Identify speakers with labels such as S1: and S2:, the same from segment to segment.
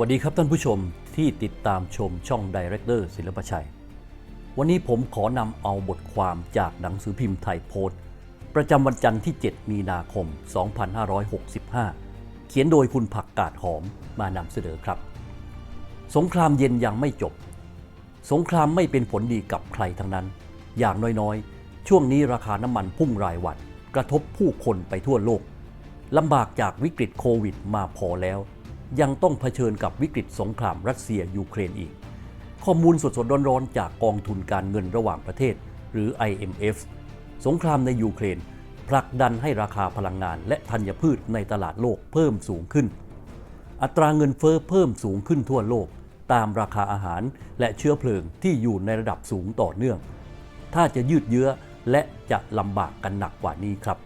S1: วัสดีครับท่านผู้ชมที่ติดตามชมช่องดีเรคเตอร์ศิลปชัย วันนี้ผมขอนำเอาบทความจากหนังสือพิมพ์ไทยโพสต์ประจำวันจันทร์ที่ 7 มีนาคม 2565 เขียนโดยคุณผักกาดหอมมานำเสนอครับ สงครามเย็นยังไม่จบ สงครามไม่เป็นผลดีกับใครทั้งนั้น อย่างน้อยๆ ช่วงนี้ราคาน้ำมันพุ่งรายวัน กระทบผู้คนไปทั่วโลกลำบากจากวิกฤตโควิดมาพอแล้ว ยังต้องเผชิญกับวิกฤตสงครามรัสเซียยูเครนอีก ข้อมูลสดๆร้อนๆ จากกองทุนการเงินระหว่างประเทศ หรือ IMF สงครามในยูเครนผลักดันให้ราคาพลังงานและธัญพืชในตลาดโลกเพิ่มสูงขึ้น อัตราเงินเฟ้อเพิ่มสูงขึ้นทั่วโลก ตามราคาอาหารและเชื้อเพลิงที่อยู่ในระดับสูงต่อเนื่อง ถ้าจะยืดเยื้อและจะลำบากกันหนักกว่านี้ครับ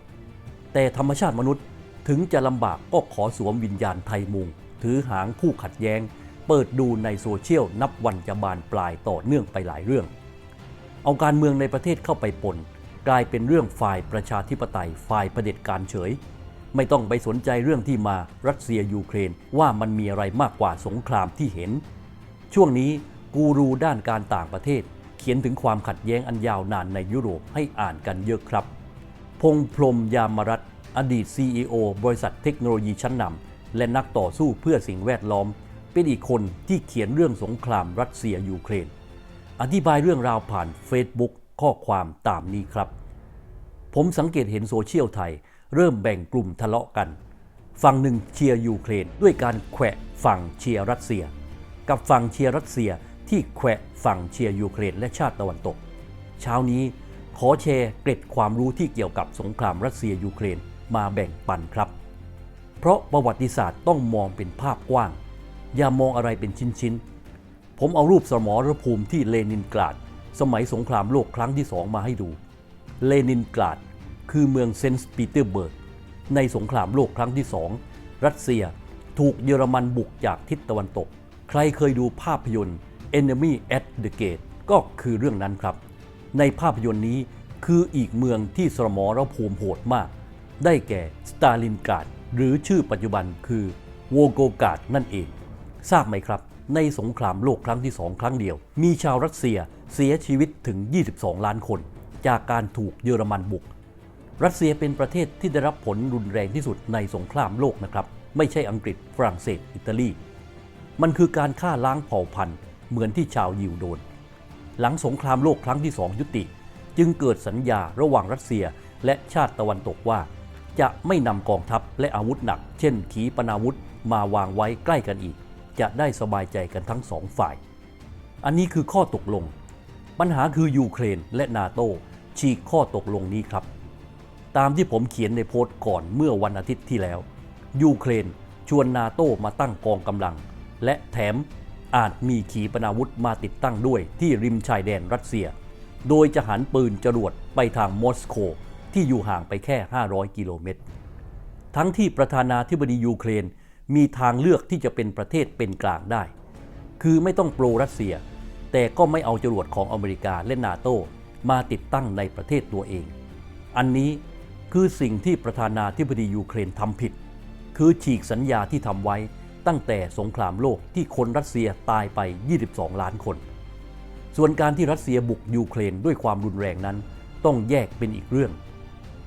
S1: แต่ธรรมชาติมนุษย์ถึงจะลำบากก็ขอสวมวิญญาณไทยมุง ถือหางคู่ขัดแย้ง เปิดดูในโซเชียลนับวันจะบานปลายต่อเนื่องไปหลายเรื่อง เอาการเมืองในประเทศเข้าไปปนกลายเป็นเรื่องฝ่ายประชาธิปไตยฝ่ายประเผด็จการเฉย ไม่ต้องไปสนใจเรื่องที่มารัสเซียยูเครนว่ามันมีอะไรมากกว่าสงครามที่เห็น ช่วงนี้กูรูด้านการต่างประเทศ เขียนถึงความขัดแย้งอันยาวนานในยุโรปให้อ่านกันเยอะครับ พงพรมยามรัตอดีต CEO บริษัทเทคโนโลยีชั้นนำ และนักต่อสู้เพื่อสิ่งแวดล้อม เป็นอีกคนที่เขียนเรื่องสงครามรัสเซียยูเครน อธิบายเรื่องราวผ่าน Facebook ข้อความตามนี้ครับ ผมสังเกตเห็นโซเชียลไทย เริ่มแบ่งกลุ่มทะเลาะกัน ฝั่งหนึ่งเชียร์ยูเครน ด้วยการแขวะฝั่งเชียร์รัสเซีย กับฝั่งเชียร์รัสเซียที่แขวะฝั่งเชียร์ยูเครนและชาติตะวันตก เช้านี้ขอแชร์เกร็ดความรู้ที่เกี่ยวกับสงครามรัสเซียยูเครนมาแบ่งปันครับ เพราะประวัติศาสตร์ต้องมองเป็นภาพกว้าง อย่ามองอะไรเป็นชิ้นๆ ผมเอารูปสมรภูมิที่เลนินกราด สมัยสงครามโลกครั้งที่สองมาให้ดู เลนินกราด คือเมืองเซนต์ปีเตอร์เบิร์ก ในสงครามโลกครั้งที่สองรัสเซียถูกเยอรมันบุกจากทิศตะวันตก ใครเคยดูภาพยนตร์ Enemy at the Gate ก็คือเรื่องนั้นครับ ในภาพยนตร์นี้คืออีกเมืองที่สมรภูมิโหดมาก ได้แก่สตาลินกราด หรือชื่อปัจจุบันคือโวโกกาดนั่นเอง ทราบไหมครับ ในสงครามโลกครั้งที่สองครั้งเดียว มีชาวรัสเซียเสียชีวิตถึง 22 ล้านคน จากการถูกเยอรมันบุก รัสเซียเป็นประเทศที่ได้รับผลรุนแรงที่สุดในสงครามโลกนะครับ ไม่ใช่อังกฤษฝรั่งเศสอิตาลี มันคือการฆ่าล้างเผ่าพันธุ์ เหมือนที่ชาวยิวโดน หลังสงครามโลกครั้งที่สองยุติ จึงเกิดสัญญาระหว่างรัสเซียและชาติตะวันตกว่า จะไม่นำกองทัพและอาวุธหนัก เช่น ขีปนาวุธมาวางไว้ใกล้กันอีก จะได้สบายใจกันทั้งสองฝ่าย อันนี้คือข้อตกลง ปัญหาคือยูเครนและนาโตฉีกข้อตกลงนี้ครับ ตามที่ผมเขียนในโพสต์ก่อนเมื่อวันอาทิตย์ที่แล้ว ยูเครนชวนนาโตมาตั้งกองกำลัง และแถมอาจมีขีปนาวุธมาติดตั้งด้วยที่ริมชายแดนรัสเซีย โดยจะหันปืนจรวดไปทางมอสโก ที่อยู่ห่างไปแค่ 500 กิโลเมตร ทั้งที่ประธานาธิบดียูเครนมีทางเลือกที่จะเป็นประเทศเป็นกลางได้ คือไม่ต้องโปรรัสเซีย แต่ก็ไม่เอาจรวดของอเมริกาและนาโตมาติดตั้งในประเทศตัวเอง อันนี้คือสิ่งที่ประธานาธิบดียูเครนทำผิด คือฉีกสัญญาที่ทำไว้ตั้งแต่สงครามโลกที่คนรัสเซียตายไป 22 ล้านคน ส่วนการที่รัสเซียบุกยูเครนด้วยความรุนแรงนั้น ต้องแยกเป็นอีกเรื่อง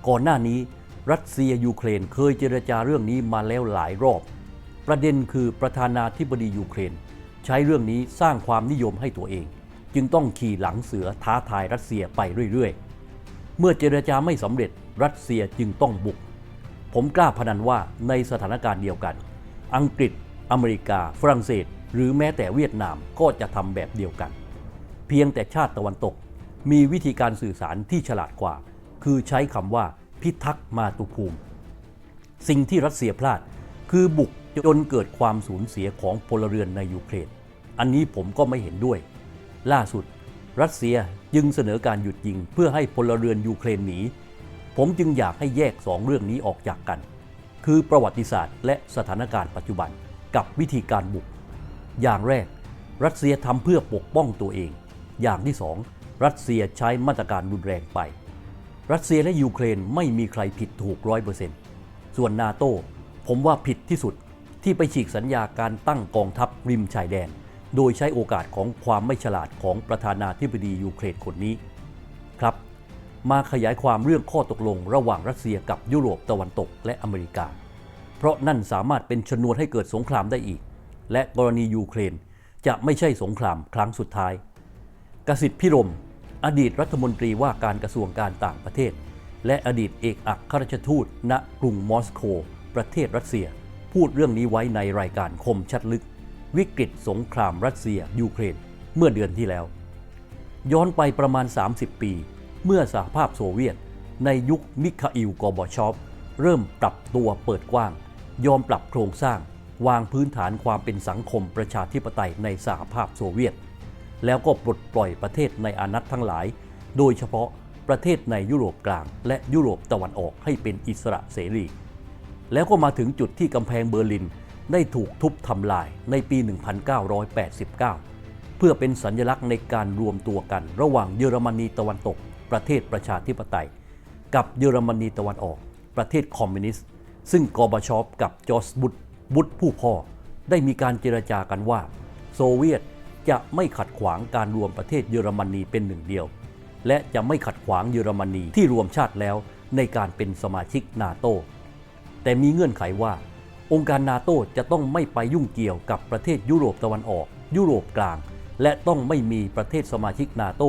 S1: ก่อนหน้านี้รัสเซียยูเครนเคยเจรจาเรื่องนี้มาแล้วหลายรอบ ประเด็นคือประธานาธิบดียูเครน ใช้เรื่องนี้สร้างความนิยมให้ตัวเอง จึงต้องขี่หลังเสือท้าทายรัสเซียไปเรื่อยๆ เมื่อเจรจาไม่สำเร็จรัสเซียจึงต้องบุก ผมกล้าพนันว่าในสถานการณ์เดียวกัน อังกฤษ อเมริกา ฝรั่งเศส หรือแม้แต่เวียดนามก็จะทำแบบเดียวกัน เพียงแต่ชาติตะวันตกมีวิธีการสื่อสารที่ฉลาดกว่า คือใช้คำว่าพิทักษ์มาตุภูมิ สิ่งที่รัสเซียพลาดคือบุกจนเกิดความสูญเสียของพลเรือนในยูเครน อันนี้ผมก็ไม่เห็นด้วย ล่าสุด รัสเซียจึงเสนอการหยุดยิงเพื่อให้พลเรือนยูเครนหนี ผมจึงอยากให้แยกสองเรื่องนี้ออกจากกัน คือประวัติศาสตร์ และสถานการณ์ปัจจุบันกับวิธีการบุก อย่างแรก รัสเซียทำเพื่อปกป้องตัวเอง อย่างที่สองรัสเซียใช้มาตรการรุนแรงไป รัสเซียและยูเครนไม่มีใครผิดถูกร้อยเปอร์เซ็นต์ส่วนนาโต้ผมว่าผิดที่สุดที่ไปฉีกสัญญาการตั้งกองทัพริมชายแดน โดยใช้โอกาสของความไม่ฉลาดของประธานาธิบดียูเครนคนนี้ ครับ มาขยายความเรื่องข้อตกลงระหว่างรัสเซียกับยุโรปตะวันตกและอเมริกา เพราะนั่นสามารถเป็นชนวนให้เกิดสงครามได้อีก และกรณียูเครนจะไม่ใช่สงครามครั้งสุดท้าย กสิทธิพิรม อดีตรัฐมนตรีว่าการกระทรวงการต่างประเทศ และอดีตเอกอัครราชทูต ณกรุงมอสโก ประเทศรัสเซีย พูดเรื่องนี้ไว้ในรายการคมชัดลึก วิกฤตสงครามรัสเซีย ยูเครน เมื่อเดือนที่แล้ว ย้อนไปประมาณ 30 ปี เมื่อสหภาพโซเวียต ในยุคมิคาอิลกอบอชอฟเริ่มปรับตัวเปิดกว้าง ยอมปรับโครงสร้าง วางพื้นฐานความเป็นสังคมประชาธิปไตยในสหภาพโซเวียต แล้วก็ปลดปล่อยประเทศในอานัตทั้งหลาย โดยเฉพาะประเทศในยุโรปกลาง และยุโรปตะวันออกให้เป็นอิสระเสรี แล้วก็มาถึงจุดที่กำแพงเบอร์ลินได้ถูกทุบทำลายในปี 1989 เพื่อเป็นสัญลักษณ์ในการรวมตัวกันระหว่างเยอรมนีตะวันตก ประเทศประชาธิปไตย กับเยอรมนีตะวันออก ประเทศคอมมิวนิสต์ ซึ่งกอบาชอฟกับจอร์จบุชบุชผู้พ่อได้มีการเจรจากันว่า โซเวียต จะไม่ขัดขวางการรวมประเทศเยอรมนีเป็นหนึ่งเดียว และจะไม่ขัดขวางเยอรมนีที่รวมชาติแล้วในการเป็นสมาชิกนาโตแต่มีเงื่อนไขว่า องค์การนาโตจะต้องไม่ไปยุ่งเกี่ยวกับประเทศยุโรปตะวันออก ยุโรปกลาง และต้องไม่มีประเทศสมาชิกนาโต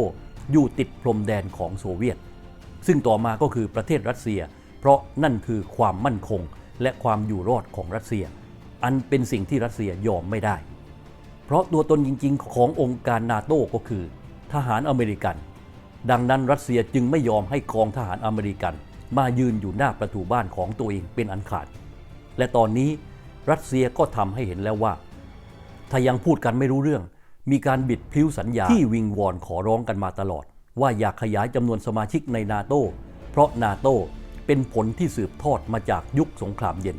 S1: อยู่ติดพรมแดนของโซเวียต ซึ่งต่อมาก็คือประเทศรัสเซีย เพราะนั่นคือความมั่นคงและความอยู่รอดของรัสเซีย อันเป็นสิ่งที่รัสเซียยอมไม่ได้ เพราะตัวตนจริง ๆ ขององค์การนาโต้ก็คือ ทหารอเมริกัน ดังนั้นรัสเซียจึงไม่ยอมให้กองทหารอเมริกัน มายืนอยู่หน้าประตูบ้านของตัวเองเป็นอันขาด และตอนนี้รัสเซียก็ทำให้เห็นแล้วว่า ถ้ายังพูดกันไม่รู้เรื่อง มีการบิดพลิ้วสัญญาที่วิงวอนขอร้องกันมาตลอด ว่าอยากขยายจำนวนสมาชิกในนาโตเพราะนาโตเป็นผลที่สืบทอดมาจากยุคสงครามเย็น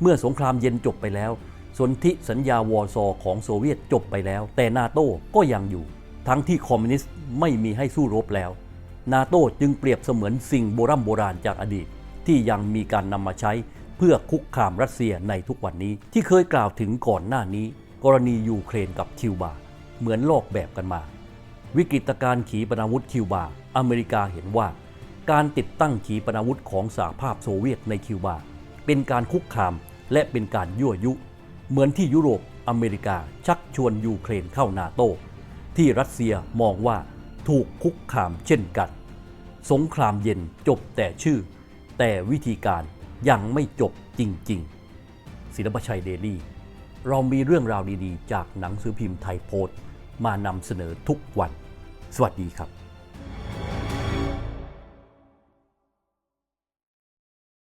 S1: เมื่อสงครามเย็นจบไปแล้ว สนธิสัญญาวอร์ซอของโซเวียตจบไปแล้ว แต่นาโต้ก็ยังอยู่ ทั้งที่คอมมิวนิสต์ไม่มีให้สู้รบแล้ว นาโต้จึงเปรียบเสมือนสิ่งโบรโบราณจากอดีต ที่ยังมีการนำมาใช้เพื่อคุกคามรัสเซียในทุกวันนี้ ที่เคยกล่าวถึงก่อนหน้านี้ กรณียูเครนกับคิวบา เหมือนลอกแบบกันมา วิกฤตการ์ขีปนาวุธคิวบา อเมริกาเห็นว่า การติดตั้งขีปนาวุธของสหภาพโซเวียตในคิวบา เป็นการคุกคามและเป็นการยั่วยุ เหมือนที่ยุโรปอเมริกาชักชวนยูเครนเข้านาโต ที่รัสเซียมองว่าถูกคุกคามเช่นกัน สงครามเย็นจบแต่ชื่อ แต่วิธีการยังไม่จบจริง ๆ ศิลปชัยเดลี่ เรามีเรื่องราวดีๆ จากหนังสือพิมพ์ไทยโพสต์มานำเสนอทุกวัน สวัสดีครับ